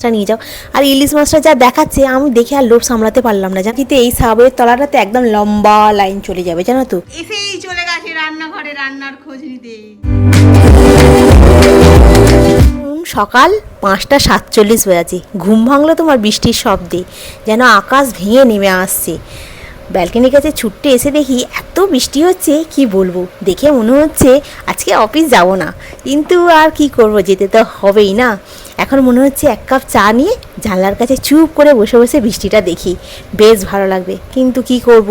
মাছটা নিয়ে যাও। আর ইলিশ মাছটা যা দেখাচ্ছে আমি দেখে আর লোভ সামলাতে পারলাম না। জানিতে এই সাবের তলাটাতে একদম লম্বা লাইন চলে যাবে জানো তো? এসেই চলে গেছে রান্নাঘরে রান্নার খোঁজ নিতে। সকাল পাঁচটা সাতচল্লিশ বাজে ঘুম ভাঙলো তোমার বৃষ্টির শব্দে। যেন আকাশ ভেঙে নেমে আসছে। ব্যালকনির কাছে ছুটতে এসে দেখি এত বৃষ্টি হচ্ছে, কি বলব? দেখে মনে হচ্ছে আজকে অফিস যাব না। কিন্তু আর কি করব, যেতে তো হবেই না। এখন মনে হচ্ছে এক কাপ চা নিয়ে জানলার কাছে চুপ করে বসে বসে বৃষ্টিটা দেখি। বেশ ভালো লাগবে, কিন্তু কি করব?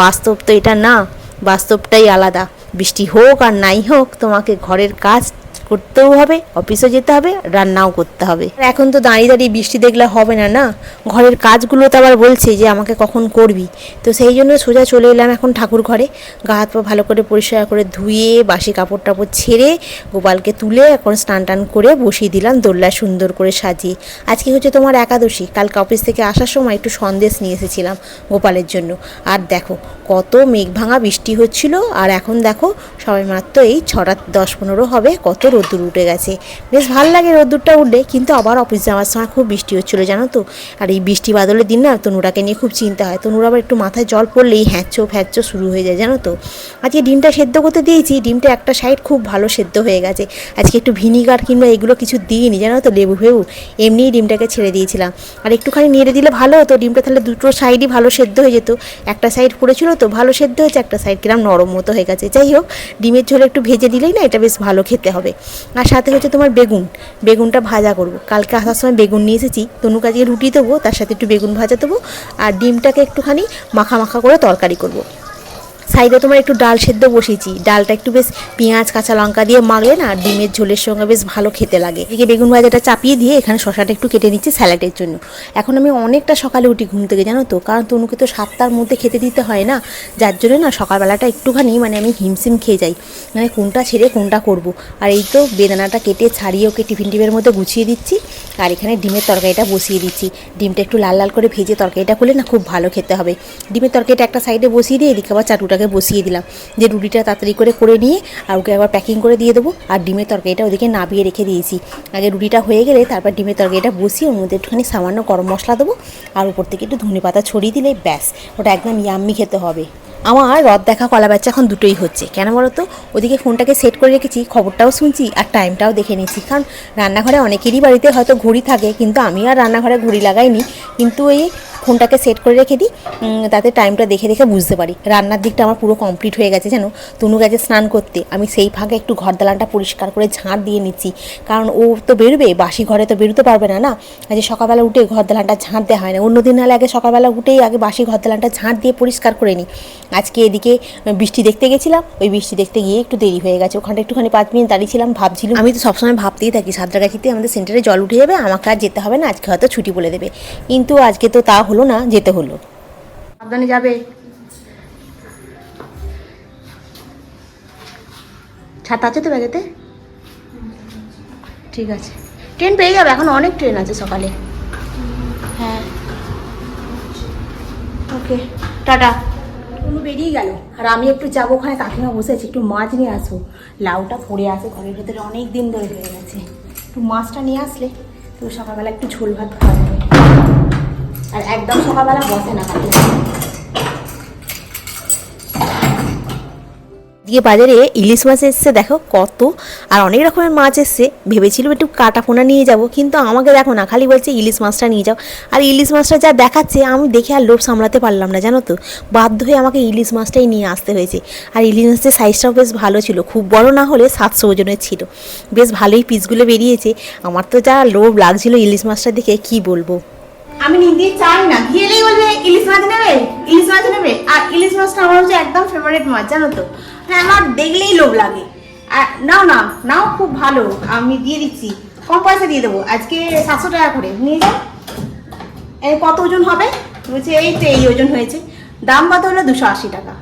বাস্তব তো এটা না, বাস্তবটাই আলাদা। বৃষ্টি হোক আর নাই হোক, তোমাকে ঘরের কাজ করতেও হবে অফিসে যেতে হবে, রান্নাও করতে হবে। এখন তো দাঁড়িয়ে দাঁড়িয়ে বৃষ্টি দেখলে হবে না না? ঘরের কাজগুলো তো আবার বলছে যে আমাকে কখন করবি। তো সেই জন্য সোজা চলে এলাম এখন ঠাকুর ঘরে। গা হাত পা ভালো করে পরিষ্কার করে ধুয়ে, বাসি কাপড় টাপড় ছেড়ে, গোপালকে তুলে এখন স্নান টান করে বসিয়ে দিলাম দোল্লা সুন্দর করে সাজিয়ে। আজকে হচ্ছে তোমার একাদশী। কালকে অফিস থেকে আসার সময় একটু সন্দেশ নিয়ে এসেছিলাম গোপালের জন্য। আর দেখো কত মেঘ ভাঙা বৃষ্টি হচ্ছিল, আর এখন দেখো সবাই মাত্র এই ছটা দশ পনেরো হবে, কত রোদ্দুর উঠে গেছে। বেশ ভালো লাগে রোদ্দুরটা উঠলে, কিন্তু আবার অফিস যাওয়ার সময় খুব বৃষ্টি হচ্ছিল, জানো তো? আর এই বৃষ্টি বাদলের দিন না তনুরাকে নিয়ে খুব চিন্তা হয়। তনুর আবার একটু মাথায় জল পড়লেই হ্যাঁচো ফ্যাঁচো শুরু হয়ে যায়, জানো তো? আজকে ডিমটা সেদ্ধ করতে দিয়েছি, ডিমটা একটা সাইড খুব ভালো সেদ্ধ হয়ে গেছে। আজকে একটু ভিনিগার কিংবা এগুলো কিছু দিইনি, জানো তো? লেবু ফেবু, এমনিই ডিমটাকে ছেড়ে দিয়েছিলাম। আর একটুখানি নেড়ে দিলে ভালো হতো, ডিমটা তাহলে দুটো সাইডই ভালো সেদ্ধ হয়ে যেত। একটা সাইড পড়েছিল তো ভালো সেদ্ধ হয়েছে, একটা সাইড কিরম নরম মতো হয়ে গেছে। যাই হোক, ডিমের ঝোল একটু ভেজে দিলেই না এটা বেশ ভালো খেতে হবে। আর সাথে হচ্ছে তোমার বেগুন। বেগুনটা ভাজা করব। কালকে আসার সময় বেগুন নিয়ে এসেছি। তনু কাজে রুটি দেবো, তার সাথে একটু বেগুন ভাজা দেবো। আর ডিমটাকে একটুখানি মাখা মাখা করে তরকারি করব। সাইডে তোমার একটু ডাল সেদ্ধ বসিয়েছি। ডালটা একটু বেশ পেঁয়াজ, কাঁচা লঙ্কা দিয়ে মাগলে না ডিমের ঝোলের সঙ্গে বেশ ভালো খেতে লাগে। এদিকে বেগুন ভাজাটা চাপিয়ে দিয়ে এখানে শশাটা একটু কেটে নিচ্ছি স্যালাডের জন্য। এখন আমি অনেকটা সকালে উঠি ঘুম থেকে, জানো তো? কারণ তনুকে তো সাতটার মধ্যে খেতে দিতে হয় না। যার জন্য না সকালবেলাটা একটুখানি মানে আমি হিমসিম খেয়ে যাই। মানে কোনটা ছেড়ে কোনটা করব। আর এই তো বেদানাটা কেটে ছাড়িয়ে ওকে টিফিন টিফের মধ্যে গুছিয়ে দিচ্ছি। আর এখানে ডিমের তরকারিটা বসিয়ে দিচ্ছি। ডিমটা একটু লাল লাল করে ভেজে তরকারিটা করলে না খুব ভালো খেতে হবে। ডিমের তরকারিটা একটা সাইডে বসিয়ে দিয়ে এদিকে আবার চাটুটাকে বসিয়ে দিলাম। যে রুটিটা তাড়াতাড়ি করে করে নিয়ে আর ওকে আবার প্যাকিং করে দিয়ে দেবো। আর ডিমের তরকারিটা ওদিকে নাবিয়ে রেখে দিয়েছি। আগে রুটিটা হয়ে গেলে তারপর ডিমের তরকারিটা বসিয়ে ওর মধ্যে একটুখানি সামান্য গরম মশলা দেবো। আর উপর থেকে একটু ধনে পাতা ছড়িয়ে দিলে ব্যাস, ওটা একদম ইয়াম্মি খেতে হবে। আমার রদ দেখা কলা বাচ্চা এখন দুটোই হচ্ছে। কেন বলো তো? ওদিকে ফোনটাকে সেট করে রেখেছি, খবরটাও শুনছি আর টাইমটাও দেখে নিচ্ছি কারণ রান্নাঘরে অনেকেরই বাড়িতে হয়তো ঘড়ি থাকে, কিন্তু আমি আর রান্নাঘরে ঘড়ি লাগাইনি। কিন্তু এই ফোনটাকে সেট করে রেখে দিই তাতে টাইমটা দেখে দেখে বুঝতে পারি। রান্নার দিকটা আমার পুরো কমপ্লিট হয়ে গেছে, জানো? তনু গেছে স্নান করতে। আমি সেই ফাঁকে একটু ঘর দালানটা পরিষ্কার করে ঝাঁট দিয়ে নিচ্ছি। কারণ ও তো বেরোবে, বাসি ঘরে তো বেরোতে পারবে না না? আজ সকালবেলা উঠে ঘর দালানটা ঝাঁট দেওয়া হয় না। অন্যদিন নাহলে আগে সকালবেলা উঠেই আগে বাসি ঘর দালানটা ঝাঁট দিয়ে পরিষ্কার করে নিই। আজকে এদিকে বৃষ্টি দেখতে গেছিলাম। ওই বৃষ্টি দেখতে গিয়ে একটু দেরি হয়ে গেছে। ওখানটা একটুখানি পাঁচ মিনিট দাঁড়িয়েছিলাম ভাবছিলাম। আমি তো সবসময় ভাবতেই থাকি, সাঁতরাগাছিতে আমাদের সেন্টারে জল উঠে যাবে, আমাকে আর যেতে হবে না, আজকে হয়তো ছুটি বলে দেবে। কিন্তু আজকে তো তা হলো না যেতে হলো। সাবধানে যাবে। ছাতা আছে তো ব্যাগেতে? ঠিক আছে। ট্রেন পেয়ে যাবে এখন অনেক ট্রেন আছে সকালে। হ্যাঁ। ওকে টাটা। কোনো বেরিয়ে গেল। আর আমি একটু যাব ওখানে কাকিমা বসে আছে একটু মাছ নিয়ে আসো। লাউটা পড়ে আছে ঘরের ভেতরে অনেক দিন ধরে হয়ে গেছে একটু মাছটা নিয়ে আসলে তো সকালবেলা একটু ঝোল ভাত খাওয়া যাবে। আর একদম সকালবেলা বসে না দিয়ে বাজারে ইলিশ মাছ এসছে, দেখো কত। আর অনেক রকমের মাছ এসছে। ভেবেছিলাম একটু কাটা পোনা নিয়ে যাব, কিন্তু আমাকে দেখো না, খালি বলছে ইলিশ মাছটা নিয়ে যাও। আর ইলিশ মাছটা যা দেখাচ্ছে, আমি দেখে আর লোভ সামলাতে পারলাম না, জানো তো। বাধ্য হয়ে আমাকে ইলিশ মাছটাই নিয়ে আসতে হয়েছে। আর ইলিশ মাছের সাইজটাও বেশ ভালো ছিল, খুব বড় না হলে সাতশো ওজনের ছিল। বেশ ভালোই পিসগুলো বেরিয়েছে। আমার তো যা লোভ লাগছিল ইলিশ মাছটা দেখে, কি বলব? আমি নিতে চাই না। গেলেই বলবে, ইলিশ মাছ নেবে? ইলিশ মাছ নেবে? আর ইলিশ মাছটা আমার হচ্ছে একদম ফেভারিট মাছ, জানো তো? হ্যাঁ আমার দেখলেই লোভ লাগে। আর নাও না নাও খুব ভালো। আমি দিয়ে দিচ্ছি। কম পয়সা দিয়ে দেবো। আজকে সাতশো টাকা করে। নিয়ে যাও। এই কত ওজন হবে? বলছে, এই তো এই ওজন হয়েছে। দাম কত হলো? দুশো আশি টাকা।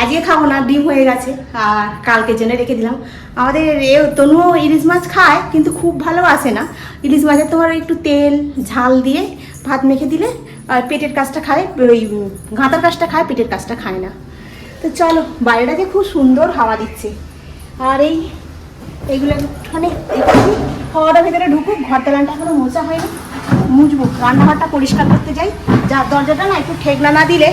আজকে খাব না, ডিম হয়ে গেছে। আর কালকে জেনে রেখে দিলাম। আমাদের এ তনুও ইলিশ মাছ খায়, কিন্তু খুব ভালোবাসে না। ইলিশ মাছের তোমার একটু তেল, ঝাল দিয়ে ভাত মেখে দিলে আর পেটের কাজটা খায়, ওই গাঁতার কাজটা খায়, পেটের কাজটা খায় না। তো চলো, বাইরেটাকে খুব সুন্দর হাওয়া দিচ্ছে। আর এই, এইগুলো একটু হাওয়াটা ভেতরে ঢুকুক, ঘর দালানটা এখনও মোচা হয়নি, মুছবো। রান্নাঘরটা পরিষ্কার করতে যাই, যা দরজাটা না একটু ঠেকনা না দিলে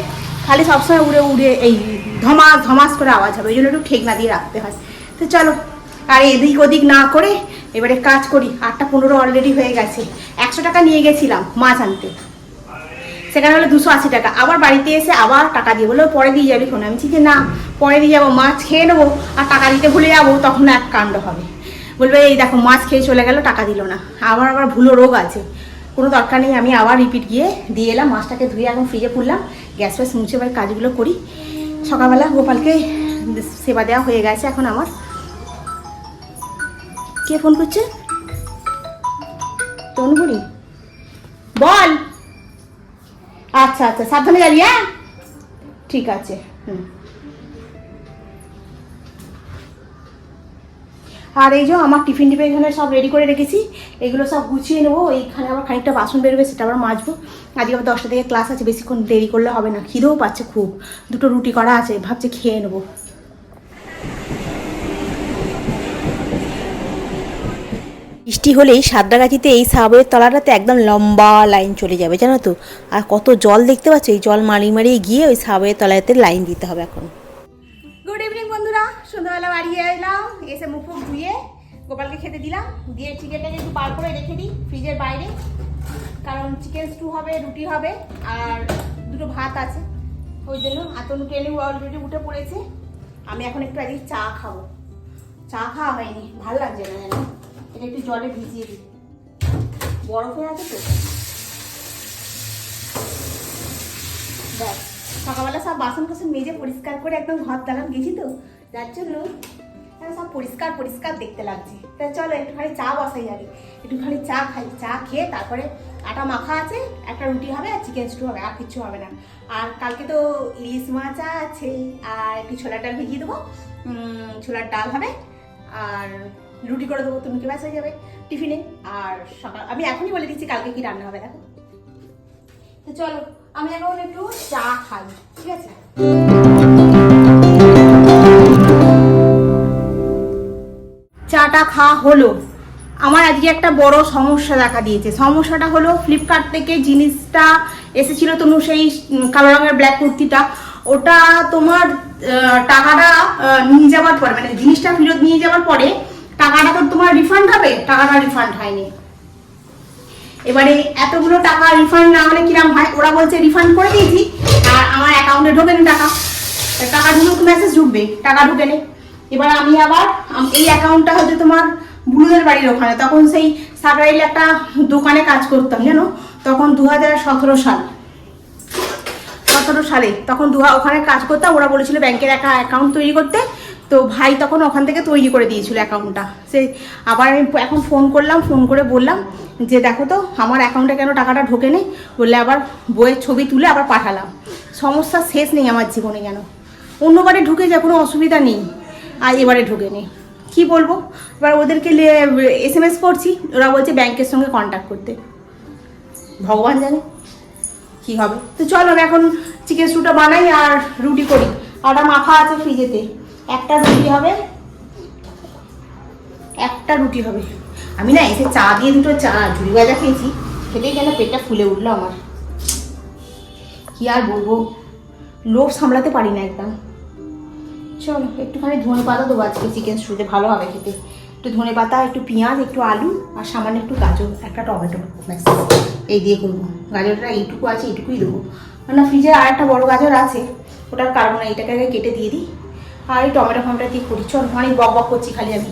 খালি সবসময় উড়ে উড়ে এই ধমাস ধমাস করে আওয়াজ হবে, ওই জন্য একটু ঠেকনা দিয়ে রাখতে হয়। তো চলো আর এদিক ওদিক না করে এবারে কাজ করি। আটটা পনেরো অলরেডি হয়ে গেছে। একশো টাকা নিয়ে গেছিলাম মাছ আনতে। সেখানে হলো দুশো আশি টাকা। আবার বাড়িতে এসে আবার টাকা দিয়ে বলল, পরে দিয়ে যাবি ফোন আমি যে না, পরে দিয়ে যাব, মাছ খেয়ে নেব। আর টাকা দিতে ভুলে যাব, তখন এক কাণ্ড হবে। বলবে, এই দেখো, মাছ খেয়ে চলে গেল, টাকা দিল না। আবার আবার ভুলো রোগ আছে। কোনো দরকার নেই, আমি আবার রিপিট গিয়ে দিয়ে এলাম, মাছটাকে ধুয়ে এখন ফ্রিজে খুললাম গ্যাস ফ্যাস মুছে কাজগুলো করি। সকালবেলা গোপালকে সেবা দেওয়া হয়ে গেছে এখন আমার। কে ফোন করছে? তনুগুড়ি বল। আচ্ছা আচ্ছা সাবধানে যাবি হ্যাঁ? ঠিক আছে, হুম। আর এই যে আমার টিফিন টিফিন এখানে সব রেডি করে রেখেছি, এগুলো সব গুছিয়ে নেব। এইখানে আবার খানিকটা বাসন বেরোবে, সেটা আবার মাজবো। আজকে আবার দশটা থেকে ক্লাস আছে, বেশিক্ষণ দেরি করলে হবে না, খিদেও পাচ্ছে খুব। দুটো রুটি করা আছে, ভাবছে খেয়ে নেব। বৃষ্টি হলেই সাদরাগাছিতে এই সাবওয়ের তলাটাতে একদম লম্বা লাইন চলে যাবে, জানো তো? আর কত জল দেখতে পাচ্ছ? এই জল মারিয়ে মারিয়ে গিয়ে ওই সাবওয়ের তলাতে লাইন দিতে হবে এখন। গুড ইভিনিং বন্ধুরা। সন্ধ্যাবেলা বাড়ি এলাম, এসে মুখ ফুক ধুয়ে গোপালকে খেতে দিলাম। দিয়ে চিকেনটাকে একটু বার করে রেখে দিই ফ্রিজের বাইরে, কারণ চিকেন স্টু হবে, রুটি হবে, আর দুটো ভাত আছে। ওই জন্য আতনু ট্রেনে অলরেডি উঠে পড়েছে। আমি এখন একটু আজকে চা খাব। চা খাওয়া হয়নি, ভালো লাগছে না জানো? এটা একটু জলে ভিজিয়ে দিই বরফ আছে তো? ব্যাস, সকালবেলা সব বাসন টাসন মেজে পরিষ্কার করে একদম ঘর দালান গেছি তো। যার জন্য সব পরিষ্কার পরিষ্কার দেখতে লাগছে। তা চলো, একটুখানি চা বসাই যাবে একটুখানি চা খাই, চা খেয়ে তারপরে আটা মাখা আছে, একটা রুটি হবে আর চিকেন স্টু হবে, আর কিচ্ছু হবে না। আর কালকে তো ইলিশ মাছ আছে, আর একটু ছোলার ডাল ভিজিয়ে দেবো। ছোলার ডাল হবে, আর রুটি করে দেবো, তুমি কি ব্যাস হয়ে যাবে? টিফিনে। আর সকাল আমি এখনই বলে দিচ্ছি, কালকে কি রান্না হবে, দেখো। তো চলো, আমি এখন একটু চা খাই, ঠিক আছে? চাটা খাওয়া হলো। আমার আজকে একটা বড় সমস্যা দেখা দিয়েছে। সমস্যাটা হলো ফ্লিপকার্ট থেকে জিনিসটা এসেছিল তনু সেই কালো রঙের ব্ল্যাক কুর্তিটা। ওটা তোমার টাকাটা নিয়ে যাওয়ার পরে মানে জিনিসটা ফেরত নিয়ে যাওয়ার পরে টাকাটা তো তোমার রিফান্ড হবে, টাকাটা রিফান্ড হয়নি। এবারে এতগুলো টাকা রিফান্ড না হলে কিরাম হয়? ওরা বলছে রিফান্ড করে দিয়েছি, আর আমার অ্যাকাউন্টে ঢোকেনি টাকা। টাকা ঢুকলে তো মেসেজ ঢুকবে, টাকা ঢুকেনি। এবার আমি আবার এই অ্যাকাউন্টটা হচ্ছে তোমার বুলুদের বাড়ির ওখানে। তখন সেই সাকরাইলে একটা দোকানে কাজ করতাম, জানো? তখন দু হাজার সতেরো সাল। সতেরো সালে তখন দু ওখানে কাজ করতাম, ওরা বলেছিল ব্যাংকের একটা অ্যাকাউন্ট তৈরি করতে। তো ভাই তখন ওখান থেকে তৈরি করে দিয়েছিল অ্যাকাউন্টটা সে আবার আমি এখন ফোন করলাম ফোন করে বললাম যে, দেখো তো, আমার অ্যাকাউন্টে কেন টাকাটা ঢোকে নেই বললে আবার বইয়ের ছবি তুলে আবার পাঠালাম। সমস্যা শেষ নেই আমার জীবনে কেন অন্যবারে ঢুকে যায়, কোনো অসুবিধা নেই। আর এবারে ঢুকে নেই কী বলব? এবার ওদেরকে এস এম এস করছি, ওরা বলছে ব্যাংকের সঙ্গে কন্ট্যাক্ট করতে। ভগবান জানে কি হবে। তো চলো এখন চিকেন স্টুটা বানাই আর রুটি করি। আটা মাখা আছে ফ্রিজেতে একটা রুটি হবে, একটা রুটি হবে। আমি না এসে চা দিয়ে দুটো চা, ঝুড়ি ভাজা খেয়েছি, খেতেই যেন পেটটা ফুলে উঠল আমার। কি আর বলব? লোভ সামলাতে পারি না একদম। চলো, একটুখানি ধনে পাতা দেবো আজকে চিকেন স্টুতে ভালো হবে খেতে। একটু ধনে পাতা, একটু পেঁয়াজ, একটু আলু, আর সামান্য একটু গাজর, একটা টমেটো এই দিয়ে করব। গাজরটা এইটুকু আছে, এইটুকুই দেবো। না ফ্রিজে আর একটা বড় গাজর আছে, ওটার কারণ এটাকে আগে কেটে দিয়ে দিই। আর এই টমেটো ফমেটো দিয়ে করি? চল অনেক বক বক করছি খালি আমি।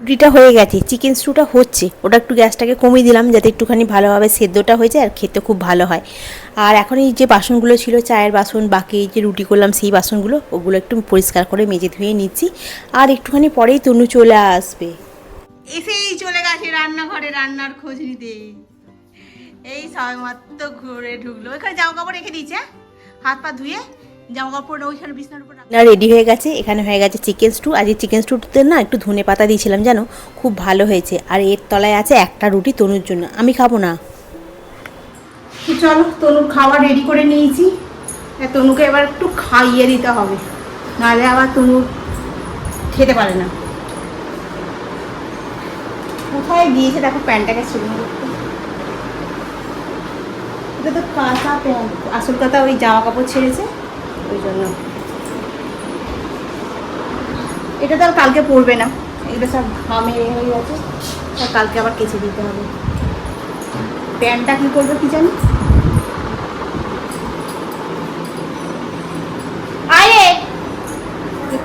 রুটিটা হয়ে গেছে চিকেন স্টুটা হচ্ছে। ওটা একটু গ্যাসটাকে কমিয়ে দিলাম যাতে একটুখানি ভালোভাবে সেদ্ধটা হয়ে যায় আর খেতে খুব ভালো হয়। আর এখন এই যে বাসনগুলো ছিল চায়ের বাসন বাকি যে রুটি করলাম সেই বাসনগুলো ওগুলো একটু পরিষ্কার করে মেজে ধুয়ে নিচ্ছি। আর একটুখানি পরেই তনু চলে আসবে। এসেই চলে গেছে রান্নাঘরে রান্নার খোঁজ নিতে। এই সবাই মাত্র ঘুরে ঢুকলো। ওইখানে জামা কাপড় রেখে দিয়েছে হ্যাঁ? হাত পা ধুয়ে জামা কাপড় ওইখানে বিছানার উপর না রেডি হয়ে গেছে। এখানে হয়ে গেছে চিকেন স্টু আজ এই চিকেন স্টুতে না একটু ধনে পাতা দিয়েছিলাম জানো? খুব ভালো হয়েছে। আর এর তলায় আছে একটা রুটি তনুর জন্য। আমি খাব না। চলো তনুর খাবার রেডি করে নিয়েছি। তনুকে এবার একটু খাইয়ে দিতে হবে। নাহলে আবার তনু খেতে পারে না। কোথায় দিয়েছে দেখো প্যান্টটাকে শুকনো করতে এটা তো কাঁচা প্যান্ট। আসল কথা ওই জামা কাপড় ছেড়েছে। ওই জন্য। এটা তো আর কালকে পরবে না। এগুলো সব ঘামে হয়ে গেছে। আর কালকে আবার কেচে দিতে হবে। প্যান্টটা কি করবে কি জানি?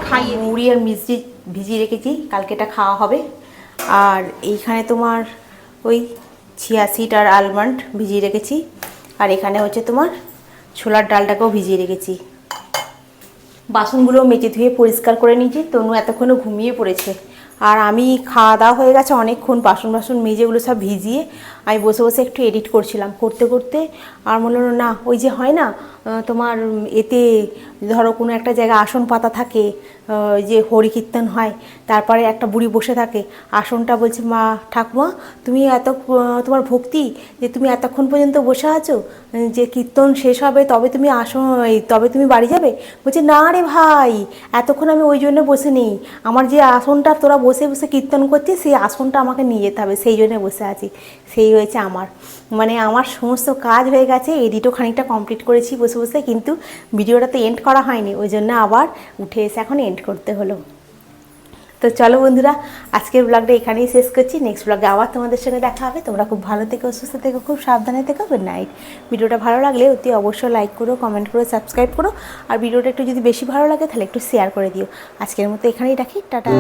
খাইয়ে মুড়ি আর মিষ্টি ভিজিয়ে রেখেছি। কালকে এটা খাওয়া হবে। আর এইখানে তোমার ওই চিয়া সিড আর আলমন্ড ভিজিয়ে রেখেছি। আর এখানে হচ্ছে তোমার ছোলার ডালটাকেও ভিজিয়ে রেখেছি। বাসনগুলো মেজে ধুয়ে পরিষ্কার করে নিয়েছি। তনু এতক্ষণও ঘুমিয়ে পড়েছে। আর আমি খাওয়া দাওয়া হয়ে গেছে অনেকক্ষণ বাসন বাসন মেজেগুলো সব ভিজিয়ে আমি বসে বসে একটু এডিট করছিলাম। করতে করতে আর মনে হলো, না, ওই যে হয় না তোমার এতে ধরো কোনো একটা জায়গায় আসন পাতা থাকে যে হরি কীর্তন হয়, তারপরে একটা বুড়ি বসে থাকে। আসনটা বলছে, মা, ঠাকুমা, তুমি এত তোমার ভক্তি যে তুমি এতক্ষণ পর্যন্ত বসে আছো, যে কীর্তন শেষ হবে, তবে তুমি আসন তবে তুমি বাড়ি যাবে? বলছে, না রে ভাই, এতক্ষণ আমি ওই জন্য বসে নেই। আমার যে আসনটা তোরা বসে বসে কীর্তন করছিস, সেই আসনটা আমাকে নিয়ে যেতে হবে, সেই জন্য বসে আছি। সেই হয়েছে আমার। মানে আমার সমস্ত কাজ হয়ে গেছে এডিটও খানিকটা কমপ্লিট করেছি বসে বসে, কিন্তু ভিডিওটা তো এন্ড করা হয়নি। ওই জন্য আবার উঠে এসে এখন এন্ড করতে হলো। তো চলো বন্ধুরা, আজকের ব্লগটা এখানেই শেষ করছি। নেক্সট ব্লগে আবার তোমাদের সঙ্গে দেখা হবে। তোমরা খুব ভালো থেকো, সুস্থ থেকো, খুব সাবধানে থেকো। গুড নাইট ভিডিওটা ভালো লাগলে অতি অবশ্যই লাইক করো কমেন্ট করো সাবস্ক্রাইব করো। আর ভিডিওটা একটু যদি বেশি ভালো লাগে, তাহলে একটু শেয়ার করে দিও। আজকের মতো এখানেই রাখি। টাটা।